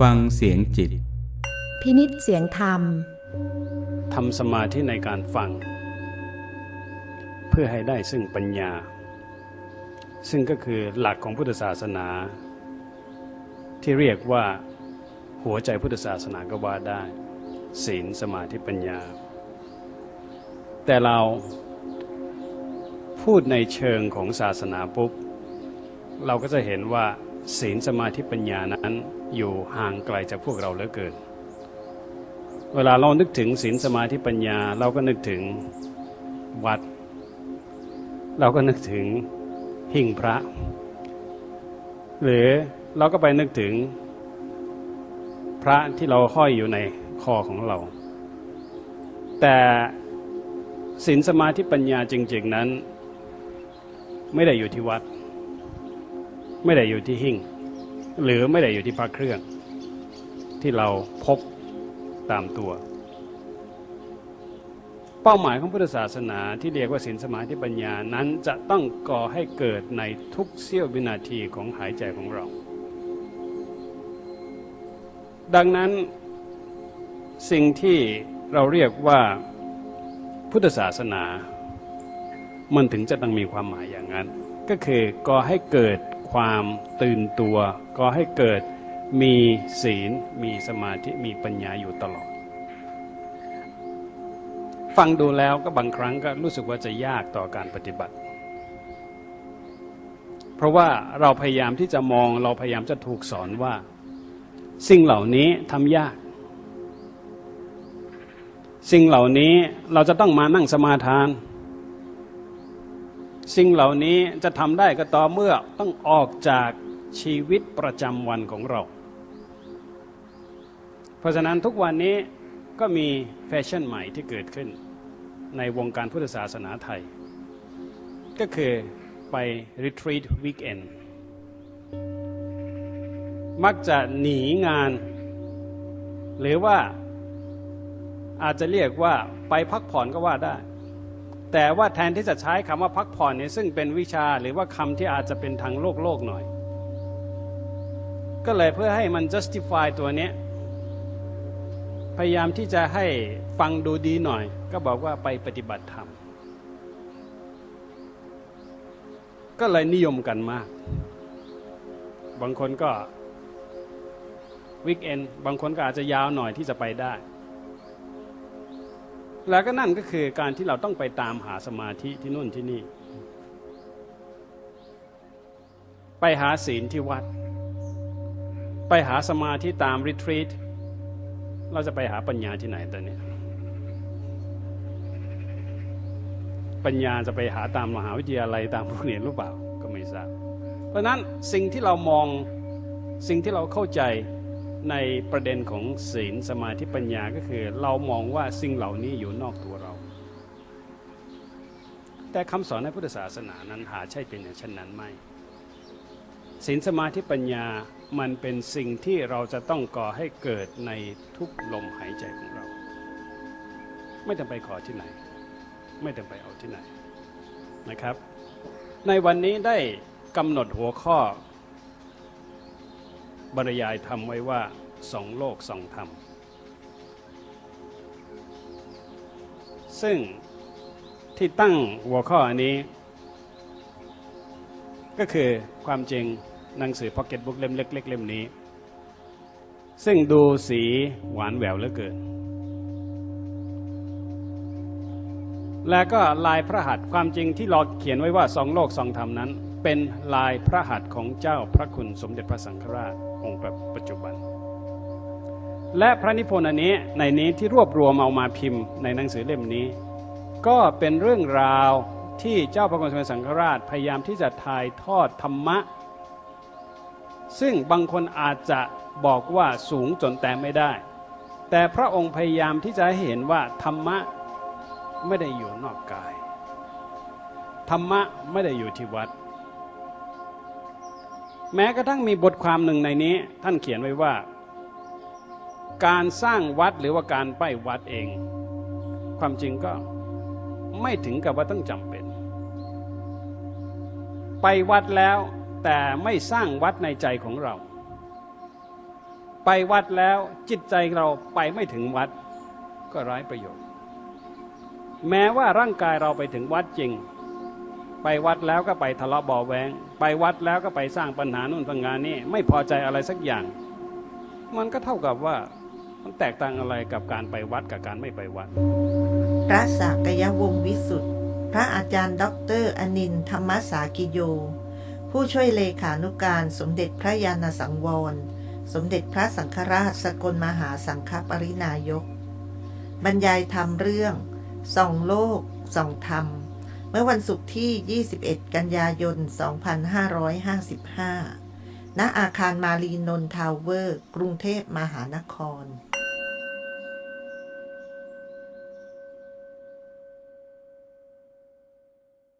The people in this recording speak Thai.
ฟังเสียงจิต พินิษเสียงธรรมทำสมาธิในการฟัง เพื่อให้ได้ซึ่งปัญญา ซึ่งก็คือหลักของพุทธศาสนา ที่เรียกว่าหัวใจพุทธศาสนาก็ว่าได้ ศีลสมาธิปัญญา แต่เราพูดในเชิงของศาสนาปุ๊บ เราก็จะเห็นว่าศีลสมาธิปัญญานั้น อยู่ห่างไกลจากพวกเราเหลือเกิน เวลาเรานึกถึงศีลสมาธิปัญญา เราก็นึกถึงวัด เราก็นึกถึงหิ่งพระ หรือเราก็ไปนึกถึงพระที่เราห้อยอยู่ในคอของเรา แต่ศีลสมาธิปัญญาจริง ๆนั้น ไม่ได้อยู่ที่วัด ไม่ได้อยู่ที่หิ่ง หรือไม่ได้อยู่ที่พระเครื่อง ที่เราพกตามตัว เป้าหมายของพุทธศาสนาที่เรียกว่าศีลสมาธิปัญญานั้นจะต้องก่อให้เกิดในทุกเสี้ยววินาทีของหายใจของเรา ดังนั้นสิ่งที่เราเรียกว่าพุทธศาสนา มันถึงจะต้องมีความหมายอย่างนั้น ก็คือก่อให้เกิด ความตื่นตัวก่อให้เกิดมีศีลมีสมาธิมีปัญญาอยู่ตลอด ฟังดูแล้วก็บางครั้งก็รู้สึกว่าจะยากต่อการปฏิบัติ เพราะว่าเราพยายามที่จะมองเราพยายามจะถูกสอนว่า สิ่งเหล่านี้ทำยาก สิ่งเหล่านี้เราจะต้องมานั่งสมาทาน สิ่งเหล่านี้จะทำได้ก็ต่อเมื่อต้องออกจากชีวิตประจำวันของเรา เพราะฉะนั้นทุกวันนี้ก็มีแฟชั่นใหม่ที่เกิดขึ้น ในวงการพุทธศาสนาไทย ก็คือไป retreat weekend มักจะหนีงาน หรือว่าอาจจะเรียกว่าไปพักผ่อนก็ว่าได้ แต่ว่าแทนที่จะใช้คำว่าพักผ่อนเนี่ยซึ่งเป็นวิชาหรือว่าคำที่อาจจะเป็นทางโลกโลกหน่อย ก็เลยเพื่อให้มัน justify ตัวเนี้ยพยายามที่จะให้ฟังดูดีหน่อย ก็บอกว่าไปปฏิบัติธรรม ก็เลยนิยมกันมาก บางคนก็วิกเอนบางคนก็อาจจะยาวหน่อยที่จะไปได้ แล้วก็นั่นก็คือการที่เราต้องไปตามหาสมาธิที่นู่นที่นี่ ไปหาศีลที่วัด ไปหาสมาธิตามรีทรีตเราจะไปหาปัญญาที่ไหนตอนนี้ ปัญญาจะไปหาตามมหาวิทยาลัยตามพวกนี้หรือเปล่าก็ไม่ทราบ เพราะนั้นสิ่งที่เรามองสิ่งที่เราเข้าใจ ในประเด็นของศีลสมาธิปัญญาก็คือ เรามองว่าสิ่งเหล่านี้อยู่นอกตัวเรา แต่คำสอนในพุทธศาสนานั้นหาใช่เป็นอย่างเช่นนั้นไม่ศีลสมาธิปัญญามันเป็นสิ่งที่เราจะต้องก่อให้เกิดในทุกลมหายใจของเรา ไม่ต้องไปขอที่ไหน ไม่ต้องไปเอาที่ไหนนะครับ ในวันนี้ได้กำหนดหัวข้อ บรรยายทำไว้ว่าสองโลกสองธรรม ซึ่งที่ตั้งหัวข้ออันนี้ ก็คือความจริงหนังสือพ็อกเก็ตบุ๊กเล่มเล็กๆเล่มนี้ ซึ่งดูสีหวานแหววเหลือเกิน และก็ลายพระหัตถ์ความจริงที่เราเขียนไว้ว่าสองโลกสองธรรมนั้น เป็นลายพระหัตถ์ของเจ้าพระคุณสมเด็จพระสังฆราช องค์ปัจจุบัน และพระนิพนธ์อันนี้ในนี้ที่รวบรวมเอามาพิมพ์ในหนังสือเล่มนี้ ก็เป็นเรื่องราวที่เจ้าพระคุณสมเด็จสังฆราชพยายามที่จะถ่ายทอดธรรมะ ซึ่งบางคนอาจจะบอกว่าสูงจนแต่ไม่ได้ แต่พระองค์พยายามที่จะให้เห็นว่าธรรมะไม่ได้อยู่นอกกาย ธรรมะไม่ได้อยู่ที่วัด แม้กระทั่งมีบทความหนึ่งในนี้ ท่านเขียนไว้ว่า การสร้างวัดหรือว่าการไปวัดเอง ความจริงก็ไม่ถึงกับว่าต้องจำเป็น ไปวัดแล้วแต่ไม่สร้างวัดในใจของเรา ไปวัดแล้วจิตใจเราไปไม่ถึงวัดก็ร้ายประโยชน์ แม้ว่าร่างกายเราไปถึงวัดจริง ไปวัดแล้วก็ไปทะเลาะบาะแวงไปวัดแล้วก็ไปสร้างปัญหานู่นปัญหานี่ไม่พอใจอะไรสักอย่าง มันก็เท่ากับว่ามันแตกต่างอะไรกับการไปวัดกับการไม่ไปวัด พระสากยวงวิสุทธ์พระอาจารย์ด็อกเตอร์อนินธรรมสากิโย ผู้ช่วยเลขานุการสมเด็จพระยาณสังวร สมเด็จพระสังฆราชสกลมหาสังฆปรินายก บรรยายธรรมเรื่องส่องโลกส่องธรรม มื่อวันศุกร์ที่ 21 กันยายน 2555 ณ อาคารมารีนนทาวเวอร์ กรุงเทพมหานคร